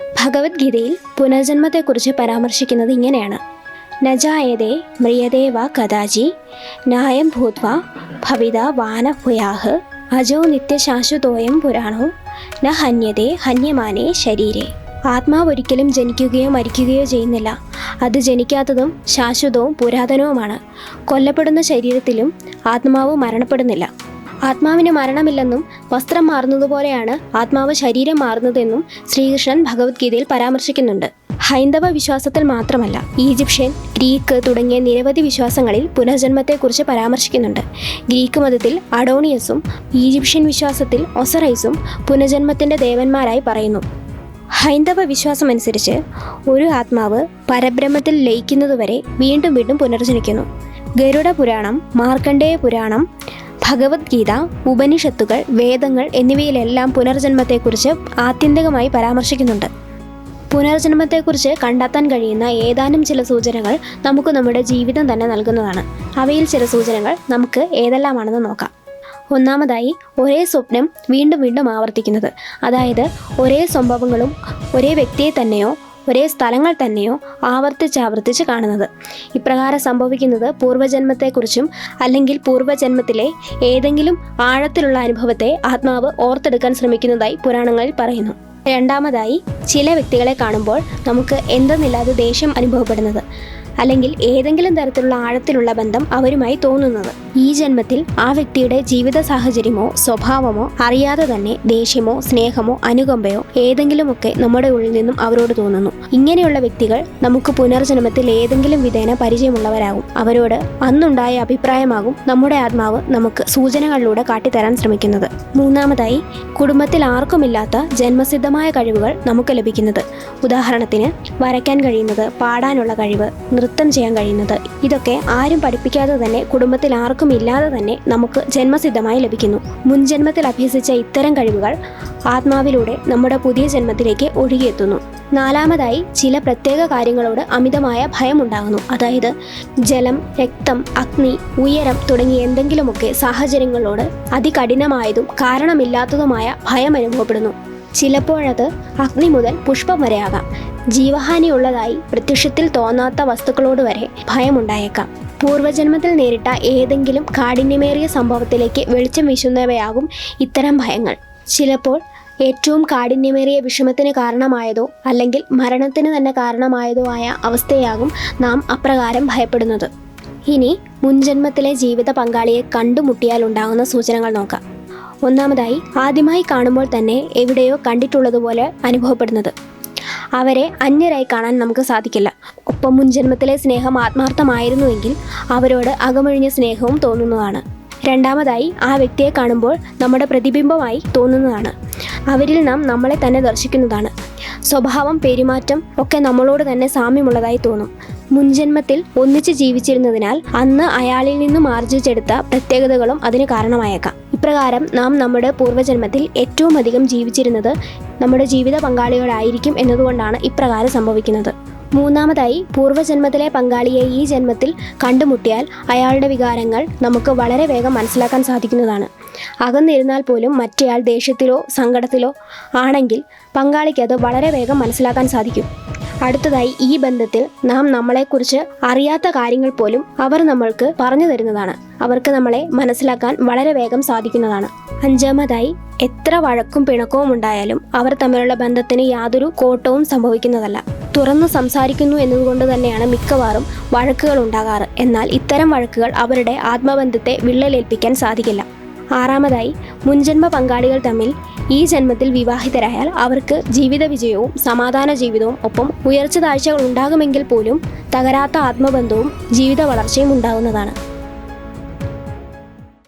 ഭഗവത്ഗീതയിൽ പുനർജന്മത്തെക്കുറിച്ച് പരാമർശിക്കുന്നത് ഇങ്ങനെയാണ്. നജായതേ മ്രിയതേ വാ കദാചി നായം ഭൂത്വ ഭവിത വാനഭുയാഹ് അജോ നിത്യശാശ്വതോയം പുരാണോ ന ഹന്യതേ ഹന്യമാനേ ശരീരേ. ആത്മാവ് ഒരിക്കലും ജനിക്കുകയോ മരിക്കുകയോ ചെയ്യുന്നില്ല. അത് ജനിക്കാത്തതും ശാശ്വതവും പുരാതനവുമാണ്. കൊല്ലപ്പെടുന്ന ശരീരത്തിലും ആത്മാവ് മരണപ്പെടുന്നില്ല. ആത്മാവിന് മരണമില്ലെന്നും വസ്ത്രം മാറുന്നതുപോലെയാണ് ആത്മാവ് ശരീരം മാറുന്നതെന്നും ശ്രീകൃഷ്ണൻ ഭഗവത്ഗീതയിൽ പരാമർശിക്കുന്നുണ്ട്. ഹൈന്ദവ വിശ്വാസത്തിൽ മാത്രമല്ല ഈജിപ്ഷ്യൻ ഗ്രീക്ക് തുടങ്ങിയ നിരവധി വിശ്വാസങ്ങളിൽ പുനർജന്മത്തെക്കുറിച്ച് പരാമർശിക്കുന്നുണ്ട്. ഗ്രീക്ക് മതത്തിൽ അഡോണിയസും ഈജിപ്ഷ്യൻ വിശ്വാസത്തിൽ ഒസറൈസും പുനർജന്മത്തിന്റെ ദേവന്മാരായി പറയുന്നു. ഹൈന്ദവ വിശ്വാസമനുസരിച്ച് ഒരു ആത്മാവ് പരബ്രഹ്മത്തിൽ ലയിക്കുന്നതുവരെ വീണ്ടും വീണ്ടും പുനർജനിക്കുന്നു. ഗരുഡ പുരാണം മാർക്കണ്ഡേയ പുരാണം ഭഗവത്ഗീത ഉപനിഷത്തുകൾ വേദങ്ങൾ എന്നിവയിലെല്ലാം പുനർജന്മത്തെക്കുറിച്ച് ആത്യന്തികമായി പരാമർശിക്കുന്നുണ്ട്. പുനർജന്മത്തെക്കുറിച്ച് കണ്ടെത്താൻ കഴിയുന്ന ഏതാനും ചില സൂചനകൾ നമുക്ക് നമ്മുടെ ജീവിതം തന്നെ നൽകുന്നതാണ്. അവയിൽ ചില സൂചനകൾ നമുക്ക് ഏതെല്ലാമാണെന്ന് നോക്കാം. ഒന്നാമതായി ഒരേ സ്വപ്നം വീണ്ടും വീണ്ടും ആവർത്തിക്കുന്നത്. അതായത് ഒരേ സംഭവങ്ങളും ഒരേ വ്യക്തിയെ തന്നെയോ ഒരേ സ്ഥലങ്ങൾ തന്നെയോ ആവർത്തിച്ച് ആവർത്തിച്ച് കാണുന്നത്. ഇപ്രകാരം സംഭവിക്കുന്നത് പൂർവജന്മത്തെക്കുറിച്ചും അല്ലെങ്കിൽ പൂർവജന്മത്തിലെ ഏതെങ്കിലും ആഴത്തിലുള്ള അനുഭവത്തെ ആത്മാവ് ഓർത്തെടുക്കാൻ ശ്രമിക്കുന്നതായി പുരാണങ്ങളിൽ പറയുന്നു. രണ്ടാമതായി ചില വ്യക്തികളെ കാണുമ്പോൾ നമുക്ക് എന്തെന്നില്ലാതെ ദേഷ്യം അനുഭവപ്പെടുന്നത്. അല്ലെങ്കിൽ ഏതെങ്കിലും തരത്തിലുള്ള ആഴത്തിലുള്ള ബന്ധം അവരുമായി തോന്നുന്നത്. ഈ ജന്മത്തിൽ ആ വ്യക്തിയുടെ ജീവിത സാഹചര്യമോ സ്വഭാവമോ അറിയാതെ തന്നെ ദേഷ്യമോ സ്നേഹമോ അനുകമ്പയോ ഏതെങ്കിലുമൊക്കെ നമ്മുടെ ഉള്ളിൽ നിന്നും അവരോട് തോന്നുന്നു. ഇങ്ങനെയുള്ള വ്യക്തികൾ നമുക്ക് പുനർജന്മത്തിൽ ഏതെങ്കിലും വിധേന പരിചയമുള്ളവരാകും. അവരോട് അന്നുണ്ടായ അഭിപ്രായമാകും നമ്മുടെ ആത്മാവ് നമുക്ക് സൂചനകളിലൂടെ കാട്ടിത്തരാൻ ശ്രമിക്കുന്നത്. മൂന്നാമതായി കുടുംബത്തിൽ ആർക്കുമില്ലാത്ത ജന്മസിദ്ധമായ കഴിവുകൾ നമുക്ക് ലഭിക്കുന്നത്. ഉദാഹരണത്തിന് വരയ്ക്കാൻ കഴിയുന്നത് പാടാനുള്ള കഴിവ് നൃത്തം ചെയ്യാൻ കഴിയുന്നത്. ഇതൊക്കെ ആരും പഠിപ്പിക്കാതെ തന്നെ കുടുംബത്തിൽ ആർക്കും ഇല്ലാതെ തന്നെ നമുക്ക് ജന്മസിദ്ധമായി ലഭിക്കുന്നു. മുൻജന്മത്തിൽ അഭ്യസിച്ച ഇത്തരം കഴിവുകൾ ആത്മാവിലൂടെ നമ്മുടെ പുതിയ ജന്മത്തിലേക്ക് ഒഴുകിയെത്തുന്നു. നാലാമതായി ചില പ്രത്യേക കാര്യങ്ങളോട് അമിതമായ ഭയം ഉണ്ടാകുന്നു അതായത് ജലം രക്തം അഗ്നി ഉയരം തുടങ്ങിയ എന്തെങ്കിലുമൊക്കെ സാഹചര്യങ്ങളോട് അതികഠിനമായതും കാരണമില്ലാത്തതുമായ ഭയം അനുഭവപ്പെടുന്നു. ചിലപ്പോഴത് അഗ്നി മുതൽ പുഷ്പം വരെയാകാം. ജീവഹാനിയുള്ളതായി പ്രത്യക്ഷത്തിൽ തോന്നാത്ത വസ്തുക്കളോട് വരെ ഭയമുണ്ടായേക്കാം. പൂർവജന്മത്തിൽ നേരിട്ട ഏതെങ്കിലും കാഠിന്യമേറിയ സംഭവത്തിലേക്ക് വെളിച്ചം വീശുന്നവയാകും ഇത്തരം ഭയങ്ങൾ. ചിലപ്പോൾ ഏറ്റവും കാഠിന്യമേറിയ വിഷമത്തിന് കാരണമായതോ അല്ലെങ്കിൽ മരണത്തിന് തന്നെ കാരണമായതോ ആയ അവസ്ഥയാകും നാം അപ്രകാരം ഭയപ്പെടുന്നത്. ഇനി മുൻജന്മത്തിലെ ജീവിത പങ്കാളിയെ കണ്ടുമുട്ടിയാൽ ഉണ്ടാകുന്ന സൂചനകൾ നോക്കാം. ഒന്നാമതായി ആദ്യമായി കാണുമ്പോൾ തന്നെ എവിടെയോ കണ്ടിട്ടുള്ളതുപോലെ അനുഭവപ്പെടുന്നത്. അവരെ അന്യരായി കാണാൻ നമുക്ക് സാധിക്കില്ല. ഒപ്പം മുൻജന്മത്തിലെ സ്നേഹം ആത്മാർത്ഥമായിരുന്നുവെങ്കിൽ അവരോട് അകമൊഴിഞ്ഞ സ്നേഹവും തോന്നുന്നതാണ്. രണ്ടാമതായി ആ വ്യക്തിയെ കാണുമ്പോൾ നമ്മുടെ പ്രതിബിംബമായി തോന്നുന്നതാണ്. അവരിൽ നാം നമ്മളെ തന്നെ ദർശിക്കുന്നതാണ്. സ്വഭാവം പെരുമാറ്റം ഒക്കെ നമ്മളോട് തന്നെ സാമ്യമുള്ളതായി തോന്നും. മുൻജന്മത്തിൽ ഒന്നിച്ച് ജീവിച്ചിരുന്നതിനാൽ അന്ന് അയാളിൽ നിന്നും ആർജിച്ചെടുത്ത പ്രത്യേകതകളും അതിന് കാരണമായേക്കാം. ഇപ്രകാരം നാം നമ്മുടെ പൂർവജന്മത്തിൽ ഏറ്റവും അധികം ജീവിച്ചിരുന്നത് നമ്മുടെ ജീവിത പങ്കാളികളായിരിക്കും എന്നതുകൊണ്ടാണ് ഇപ്രകാരം സംഭവിക്കുന്നത്. മൂന്നാമതായി പൂർവജന്മത്തിലെ പങ്കാളിയെ ഈ ജന്മത്തിൽ കണ്ടുമുട്ടിയാൽ അയാളുടെ വികാരങ്ങൾ നമുക്ക് വളരെ വേഗം മനസ്സിലാക്കാൻ സാധിക്കുന്നതാണ്. അകന്നിരുന്നാൽ പോലും മറ്റേയാൾ ദേഷ്യത്തിലോ സങ്കടത്തിലോ ആണെങ്കിൽ പങ്കാളിക്ക് അത് വളരെ വേഗം മനസ്സിലാക്കാൻ സാധിക്കും. അടുത്തതായി ഈ ബന്ധത്തിൽ നാം നമ്മളെക്കുറിച്ച് അറിയാത്ത കാര്യങ്ങൾ പോലും അവർ നമ്മൾക്ക് പറഞ്ഞു തരുന്നതാണ്. അവർക്ക് നമ്മളെ മനസ്സിലാക്കാൻ വളരെ വേഗം സാധിക്കുന്നതാണ്. അഞ്ചാമതായി എത്ര വഴക്കും പിണക്കവും ഉണ്ടായാലും അവർ തമ്മിലുള്ള ബന്ധത്തിന് യാതൊരു കോട്ടവും സംഭവിക്കുന്നതല്ല. തുറന്നു സംസാരിക്കുന്നു എന്നതുകൊണ്ട് തന്നെയാണ് മിക്കവാറും വഴക്കുകൾ ഉണ്ടാകാറ്. എന്നാൽ ഇത്തരം വഴക്കുകൾ അവരുടെ ആത്മബന്ധത്തെ വിള്ളലേൽപ്പിക്കാൻ സാധിക്കില്ല. ആറാമതായി മുൻജന്മ പങ്കാളികൾ തമ്മിൽ ഈ ജന്മത്തിൽ വിവാഹിതരായാൽ അവർക്ക് ജീവിത വിജയവും സമാധാന ജീവിതവും ഒപ്പം ഉയർച്ച താഴ്ചകൾ ഉണ്ടാകുമെങ്കിൽ പോലും തകരാത്ത ആത്മബന്ധവും ജീവിത വളർച്ചയും ഉണ്ടാകുന്നതാണ്.